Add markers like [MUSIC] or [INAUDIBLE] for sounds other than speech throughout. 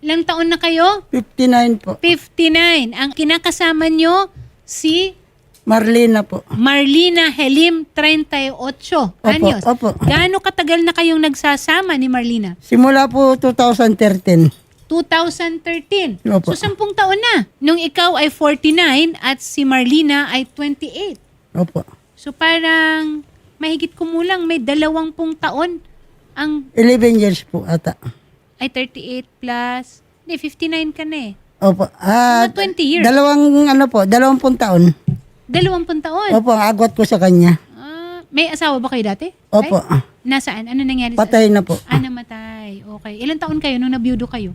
Ilang taon na kayo? 59 po. 59. Ang kinakasama nyo, si Marlena po. Marlina Helim, 38 anyos. opo. Gaano katagal na kayong nagsasama ni Marlina? Simula po 2013. 2013. Opo. So, sampung taon na. Nung ikaw ay 49 at si Marlina ay 28. Opo. So, parang mahigit kumulang may dalawampung taon ang 11 years po ata. Ay 38 plus, hindi, 59 ka na eh. Opo. Ah, Mga 20 years. Dalawang ano po, dalawampung taon. Dalawampung taon. Opo, ang agwat ko sa kanya. Ah, may asawa ba kayo dati? Opo. Ay, nasaan? Ano nangyari sa... Patay na po. Ah, namatay. Okay. Ilan taon kayo nung nabiyudo kayo?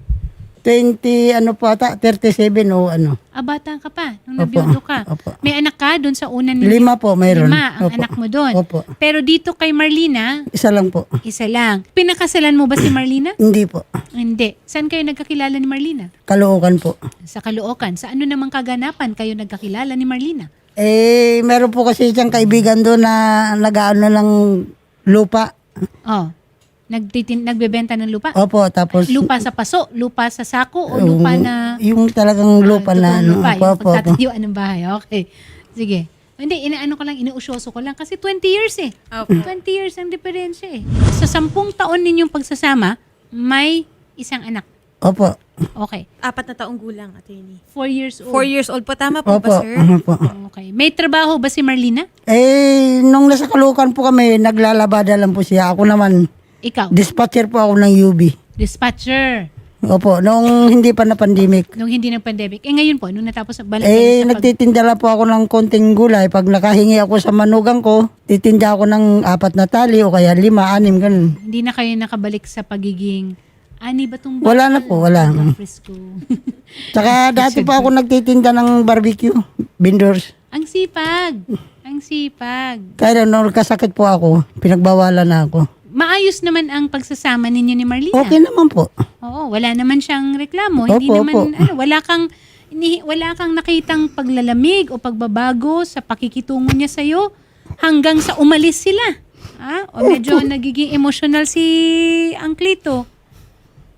20 ano po ata, 37 o ano. Ah, bata ka pa nung Opo. nabiyudo ka. Opo. May anak ka doon sa una ninyo? Lima po mayroon. Lima ang Opo. anak mo doon. Opo. Pero dito kay Marlina, Isa lang po. isa lang. Pinakasalan mo ba si Marlina? [CLEARS THROAT] Hindi po. Hindi. Saan kayo nagkakilala ni Marlina? Kalookan po. Sa Caloocan. Sa ano namang kaganapan kayo nagkakilala ni Marlina? Eh, meron po kasi siyang kaibigan doon na nag-ano ng lupa. Oh. Nagtitin, nagbebenta ng lupa? Opo, tapos Lupa sa paso, lupa sa sako, o lupa na... yung talagang lupa na totoong ano. lupa, Opo, yung opo, opo. pagtatayuan ng bahay. Okay. Sige. Hindi, inaano ko lang, inuusyoso ko lang. Kasi 20 years eh. 20 years ang diferensya eh. Sa sampung taon ninyong pagsasama, may isang anak. Opo. Okay. Apat na taong gulang, attorney. Four years old. Four years old po. Tama po Opo. ba, sir? Opo. Okay. May trabaho ba si Marlina? Eh, nung nasa Kaloocan po kami, naglalabada lang po siya. Ako naman, Ikaw. dispatcher po ako ng UB. Dispatcher. Opo, nung hindi pa na pandemic. Nung hindi ng pandemic. Eh ngayon po, nung natapos balik Eh, kayo sa pag- nagtitinda lang po ako ng konting gulay. Pag nakahingi ako sa manugang ko, titinda ako ng apat na tali o kaya lima, anim, ganun. hindi na kayo nakabalik sa pagiging ani ba tong Wala na po, wala. Frisco. [LAUGHS] Tsaka dati pa ako nagtitinda ng barbecue, vendors. Ang sipag. Ang sipag. Kaya nung kasakit po ako, pinagbawalan na ako. Maayos naman ang pagsasama ninyo ni Marlina. Okay naman po. Oo, wala naman siyang reklamo. hindi Opo, naman opo. ano, wala kang wala kang nakitang paglalamig o pagbabago sa pakikitungo niya sa hanggang sa umalis sila. Ah, o medyo nagiging emotional si Anklito.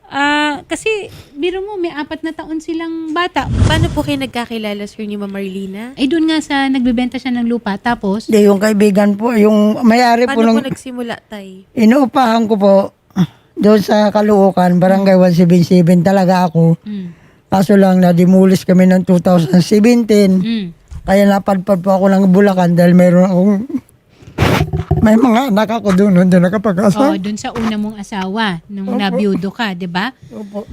Ah, kasi biro mo may apat na taon silang bata. Paano po kayo nagkakilala, sir, ni Ma'am Marlina? Ay doon nga sa nagbebenta siya ng lupa tapos Di, yung kaibigan po, yung may-ari po Paano nung po nagsimula, tay? inuupahan ko po doon sa Caloocan, Barangay 177 talaga ako. mm, Kaso lang na-demolish kami ng 2017. mm, Kaya napadpad po ako ng Bulacan dahil mayroon akong may mga anak ako doon, doon nakapag-asa. oh, doon sa una mong asawa nung nabiyudo ka, 'di ba? Opo.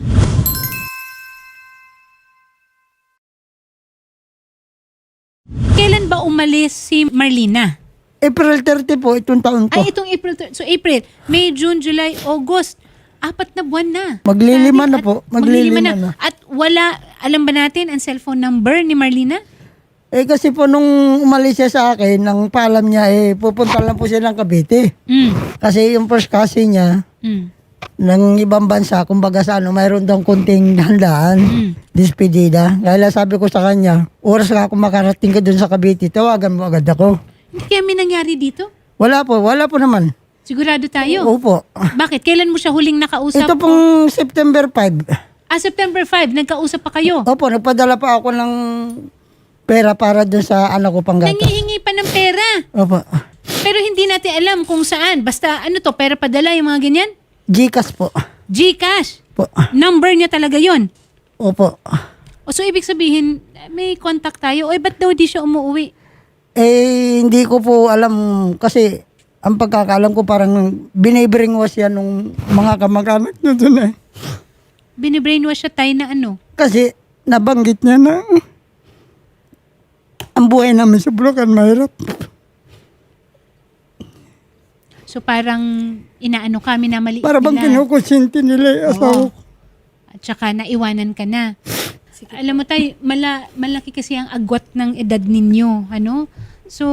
Kailan ba umalis si Marlina? April 30 po, itong taon ko. Ay, itong April. thir- So, April, May, June, July, August. Apat na buwan na. Maglilima Grabe, na at po. Maglilima na. At wala, alam ba natin ang cellphone number ni Marlina? Eh kasi po nung umalis siya sa akin, nang paalam niya, eh pupunta lang po siya ng Cavite. Mm. Kasi yung first cousin niya, Mm. ng ibang bansa, kumbaga sa ano, mayroon daw kunting handaan, Mm. despedida. Kaya sabi ko sa kanya, oras ka ako makarating ka dun sa Cavite, tawagan mo agad ako. Hindi kaya may nangyari dito? Wala po, wala po naman. Sigurado tayo. Opo. Bakit? Kailan mo siya huling nakausap? Ito pong September 5. Ah, September 5, nagkausap pa kayo. Opo, nagpadala pa ako ng pera para dun sa anak ko pang gata. Nangihingi pa ng pera. Opo. Pero hindi natin alam kung saan. Basta ano to, pera padala yung mga ganyan? Gcash po. Gcash. Po. Number niya talaga yon. Opo. O so ibig sabihin, may contact tayo. Oy, ba't daw di siya umuwi? Eh, hindi ko po alam kasi ang pagkakalam ko parang binibringwash yan nung mga kamag-anak na doon eh. Binibrainwash siya tayo na ano? Kasi nabanggit niya na ang buhay namin sa Bulacan mahirap. So parang inaano kami na maliit Para bang nila. kinukusinti nila yung asawa ko. At saka naiwanan ka na. Alam mo tayo, mala, malaki kasi ang agwat ng edad ninyo. Ano? So,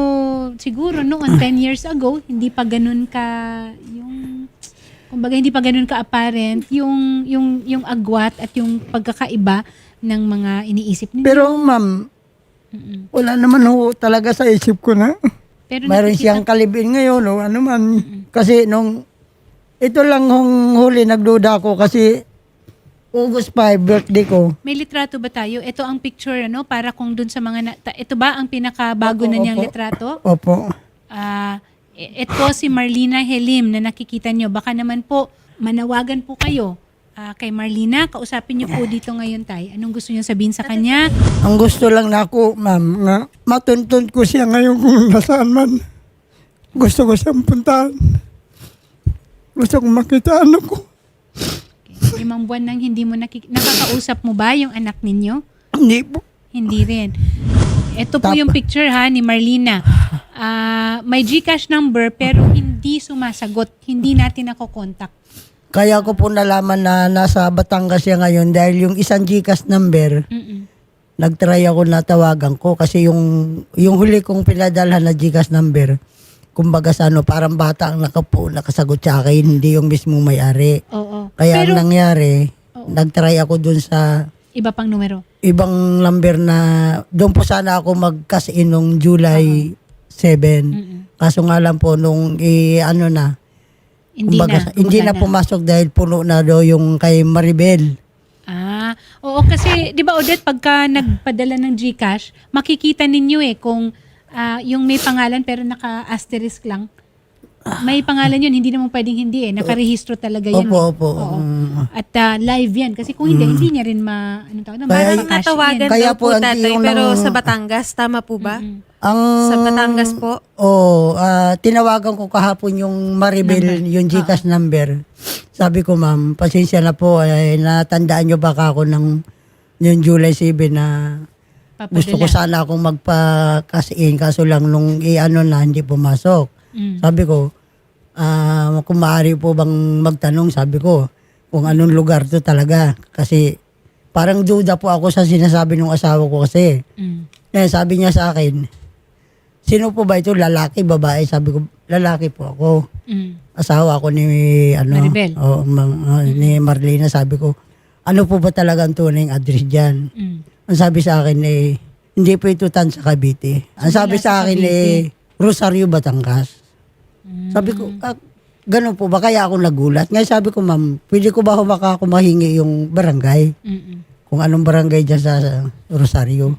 siguro noon, 10 years ago, hindi pa ganun ka, yung, kumbaga hindi pa ganun ka apparent, yung, yung, yung agwat at yung pagkakaiba ng mga iniisip ninyo. Pero ma'am, wala naman ho talaga sa isip ko na. Pero Mayroon nakikita- siyang kalibin ngayon o ano man. Kasi nung ito lang hong huli nagduda ako kasi August 5, birthday ko. May litrato ba tayo? Ito ang picture, ano? Para kung dun sa mga... Na, ta- ito ba ang pinakabago Opo, na niyang opo. litrato? Opo. Ah, i- ito si Marlina Helim na nakikita nyo. Baka naman po, manawagan po kayo ah, kay Marlina. Kausapin niyo po dito ngayon, Tay. Anong gusto niyo sabihin sa kanya? Ang gusto lang na ako, ma'am, nga matuntun ko siya ngayon kung nasaan man. Gusto ko siyang puntahan. Gusto kong makita ano ko. Okay. Limang buwan nang hindi mo nakik- nakakausap mo ba yung anak ninyo? Hindi po. Hindi rin. Ito po Tap- yung picture ha ni Marlina. Ah, may GCash number pero hindi sumasagot. Hindi natin nakokontak. Kaya ko po nalaman na nasa Batangas siya ngayon dahil yung isang Gcash number, Mm-mm. nagtry ako na tawagan ko kasi yung yung huli kong pinadalhan na Gcash number, kumbaga sa ano, parang bata ang nakapo, nakasagot sa akin, hindi yung mismong may-ari. Oo. Kaya pero ang nangyari, Oo. nagtry ako dun sa iba pang numero. ibang number na doon po sana ako mag-cash in nung July 7. Mm-mm. Kaso nga lang po nung i ano na, Hindi kumbaga, na. hindi na gumagana. pumasok dahil puno na daw yung kay Maribel. Ah, oo kasi 'di ba Odette pagka nagpadala ng GCash, makikita ninyo eh kung ah, yung may pangalan pero naka-asterisk lang. May pangalan yun, hindi naman pwedeng hindi eh. Nakarehistro talaga yan. Opo, eh. opo. Oo. Mm. At ah, live yan. Kasi kung hindi, hindi niya rin ma... Anong tawag? doon? Kaya- Parang. Kaya daw po, tatay, yung pero lang- sa Batangas, tama po ba? Mm. Ang Sa Batangas po? Oo, ah, tinawagan ko kahapon yung Maribel, yung Gcash number. Sabi ko, ma'am, pasensya na po, ay natandaan nyo baka ako ng yung July 7 na Papadala. gusto ko sana akong magpa-cash in, kaso lang nung i-ano na, hindi pumasok. Mm. Sabi ko, ah, kung maaari po bang magtanong, sabi ko, kung anong lugar to talaga. Kasi parang duda po ako sa sinasabi ng asawa ko kasi. Mm. Eh, sabi niya sa akin, sino po ba ito? Lalaki, babae? Sabi ko, lalaki po ako. Mm. Asawa ako ni, ano, Maribel. oh, ma- ah, ni Marlena. Sabi ko, ano po ba talaga ang tunay address dyan? Mm. Ang sabi sa akin eh, hindi po ito tan sa Cavite. Ang sabi sa akin eh, Rosario, Batangas. Mm. Sabi ko, ah, ganun po ba? Kaya ako nagulat. Ngayon sabi ko, ma'am, pwede ko ba humaka ako mahingi yung barangay? Mm-mm. Kung anong barangay dyan sa, sa Rosario.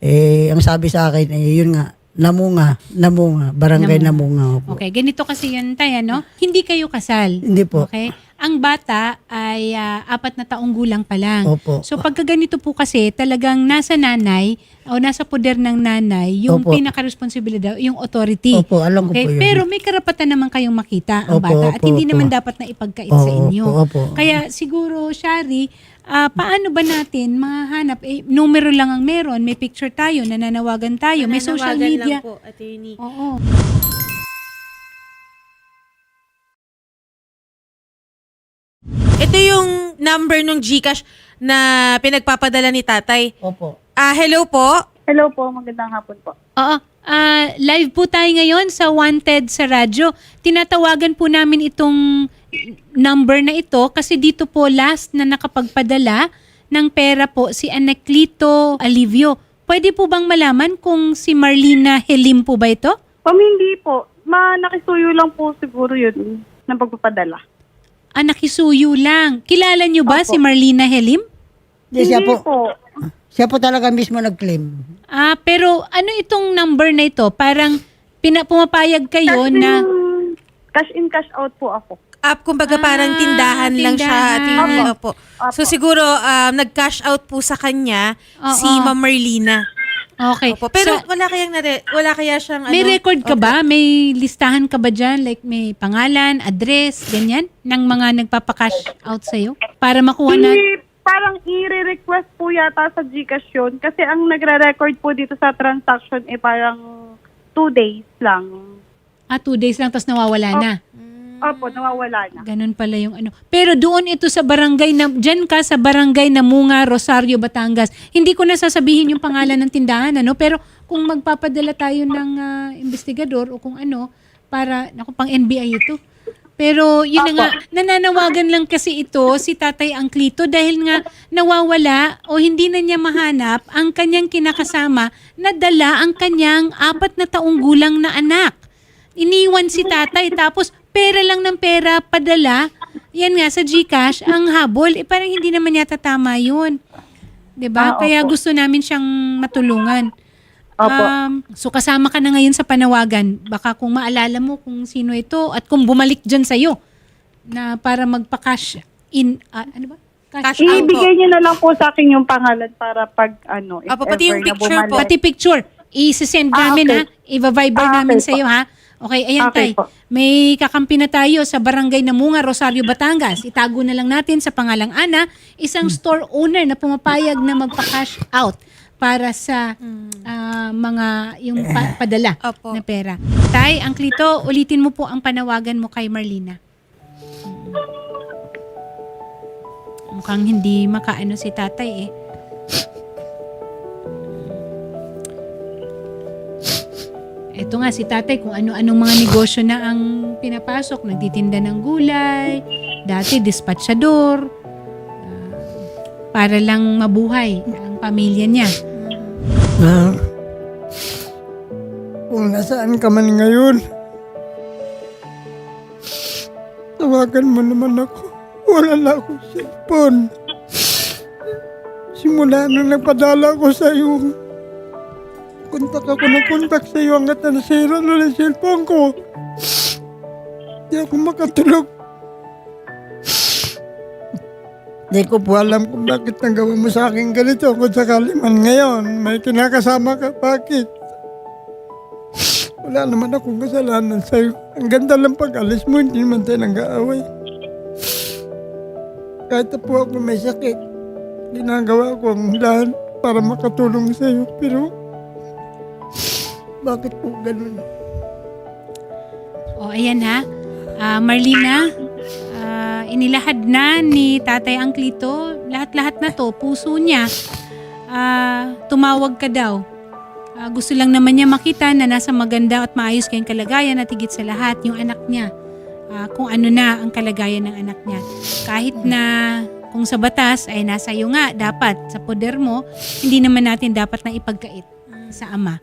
Eh, ang sabi sa akin, eh, yun nga, Namunga, Namunga, barangay Namunga. Opo. Okay, ganito kasi yun tayo, no? Hindi kayo kasal. Hindi po. Okay? Ang bata ay ah, apat na taong gulang pa lang. Opo. So pagka ganito po kasi, talagang nasa nanay o nasa poder ng nanay yung Opo. pinaka-responsibilidad, yung authority. Opo, alam ko po yun. Pero may karapatan naman kayong makita ang Opo, bata at opo, hindi opo. naman dapat na ipagkait sa Oo, inyo. opo, opo. Kaya siguro, Shari, ah, paano ba natin mahanap? Eh, numero lang ang meron, may picture tayo, nananawagan tayo, may social Nananawagan media. lang po, attorney. Oo. Ito yung number ng GCash na pinagpapadala ni tatay. Opo. Ah, hello po. Hello po, magandang hapon po. Oo. Ah, live po tayo ngayon sa Wanted sa radyo. Tinatawagan po namin itong number na ito kasi dito po last na nakapagpadala ng pera po si Anaclito Alivio. Pwede po bang malaman kung si Marlina Helim po ba ito? Pam hindi po, ma nakisuyo lang po siguro yun ng pagpapadala. Ah, nakisuyo lang. Kilala niyo ba Opo. si Marlina Helim? Di, siya hindi po, po. siya po talaga mismo nag-claim. Ah, pero ano itong number na ito? Parang pina, pumapayag kayo Cash na... in, cash in, cash out po ako. Up, kumbaga Ah, parang tindahan, lang siya. tindahan. Attorney. Opo. Opo. So siguro um, nag-cash out po sa kanya Oo. si Ma'am Marlina. Okay. Opo. Pero So, wala kayang nare, wala kaya siyang May ano, record ka Okay. ba? May listahan ka ba dyan? Like may pangalan, address, ganyan? Ng mga nagpapakash out sa'yo? Para makuha na... Hindi, parang i-request po yata sa Gcash yun. Kasi ang nagre-record po dito sa transaction eh parang two days lang. Ah, two days lang, tapos nawawala na. Opo, nawawala na. Ganun pala yung ano. Pero doon ito sa barangay na, dyan ka sa barangay na Munga, Rosario, Batangas. Hindi ko na sasabihin yung pangalan ng tindahan, ano? Pero kung magpapadala tayo ng ah, investigador o kung ano, para, naku, pang NBI ito. Pero yun na nga, nananawagan lang kasi ito si Tatay Angklito dahil nga nawawala o hindi na niya mahanap ang kanyang kinakasama na dala ang kanyang apat na taong gulang na anak. Iniwan si tatay tapos pera lang ng pera padala yan nga, sa GCash, ang habol, eh parang hindi naman yata tama yun. 'Di ba? Ah, Kaya opo. gusto namin siyang matulungan. Opo. Um, so kasama ka na ngayon sa panawagan. Baka kung maalala mo kung sino ito at kung bumalik dyan sa'yo na para magpa-cash in, ah, ano ba? Cash out po. Ibigay niyo na lang po sa akin yung pangalan para pag ano, if Apo, pati yung ever na picture po. bumalik. Pati picture. I-send Ah, namin okay. ha. I-viber Ah, namin okay sa iyo ha. Okay, ayan tay. Okay po. May kakampi na tayo sa Barangay Namunga, Rosario, Batangas. Itago na lang natin sa pangalang Ana, isang Hmm. store owner na pumapayag na magpa-cash out para sa ah, mga yung pa- padala Opo. na pera. Tay, ang klito, ulitin mo po ang panawagan mo kay Marlina. Mukhang hindi makaano si tatay eh. Ito nga si tatay kung ano-anong mga negosyo na ang pinapasok. Nagtitinda ng gulay, dati dispatchador, ah, para lang mabuhay ang pamilya niya. Na, kung nasaan ka man ngayon, tawagan mo naman ako. Wala na akong cellphone. Simula nung nagpadala ko sa iyo, kontak ako ng kontak sa iyo hanggat na nasira na yung cellphone ko. Di ako makatulog. Di ko po alam kung bakit nagawa mo sa akin ganito kung sakali man ngayon may kinakasama ka. Bakit? Wala naman akong kasalanan sa'yo. Ang ganda lang pag-alis mo, hindi naman tayo nag-aaway. Kahit po ako may sakit, ginagawa ko ang lahat para makatulong sa'yo. Pero, bakit po ganun? O ayan ha. Ah, Marlina, ah, inilahad na ni Tatay Angklito. Lahat-lahat na to, puso niya. Ah, tumawag ka daw. Ah, gusto lang naman niya makita na nasa maganda at maayos kayong kalagayan at higit sa lahat, yung anak niya. Ah, kung ano na ang kalagayan ng anak niya. Kahit na kung sa batas ay nasa iyo nga, dapat sa poder mo, hindi naman natin dapat na ipagkait sa ama.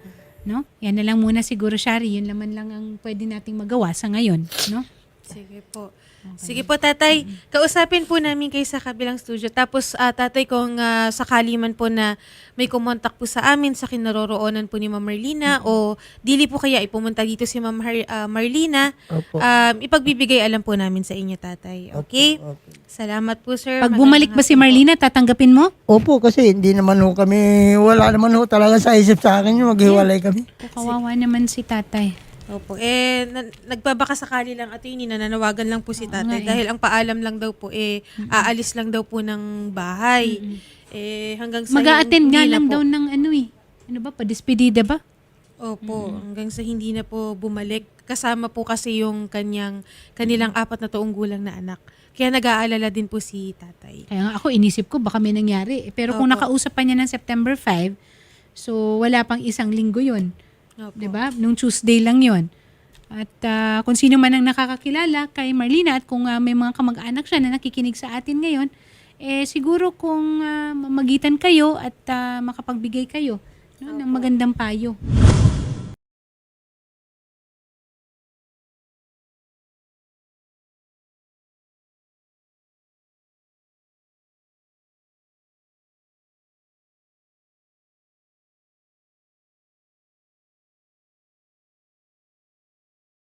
No? Yan na lang muna siguro, Shari. Yun naman lang ang pwede nating magawa sa ngayon. No? Sige po. Sige po, tatay. Kausapin po namin kayo sa kabilang studio. Tapos, ah, tatay, kung ah, sakali man po na may kumontak po sa amin sa kinaroroonan po ni Ma'am Marlina o dili po kaya ipumunta dito si Ma'am Har- ah, Marlina, Opo. um, ipagbibigay alam po namin sa inyo, tatay. Okay? Opo. Salamat po, sir. Pag Magandang bumalik ba si hapon. Marlina, tatanggapin mo? Opo, kasi hindi naman ho kami, wala naman ho talaga sa isip sa akin yung maghiwalay kami. Kawawa naman si tatay. Opo. Eh, na, nagbabaka sakali lang at yun, nananawagan lang po si tatay. nga eh. Dahil ang paalam lang daw po, eh, aalis lang daw po ng bahay. Eh, hanggang sa... Mag-a-attend nga lang po- daw ng ano eh. Ano ba? Padispedida ba? Opo, hanggang sa hindi na po bumalik. Kasama po kasi yung kanyang, kanilang apat na taong gulang na anak. Kaya nag-aalala din po si tatay. Kaya nga ako inisip ko baka may nangyari. Eh, Pero kung Opo. nakausap pa niya ng September 5, so wala pang isang linggo yun. Opo. 'di ba? Nung Tuesday lang 'yon. At ah, kung sino man ang nakakakilala kay Marlina at kung ah, may mga kamag-anak siya na nakikinig sa atin ngayon, eh siguro kung ah, magitan kayo at ah, makapagbigay kayo no, ng magandang payo.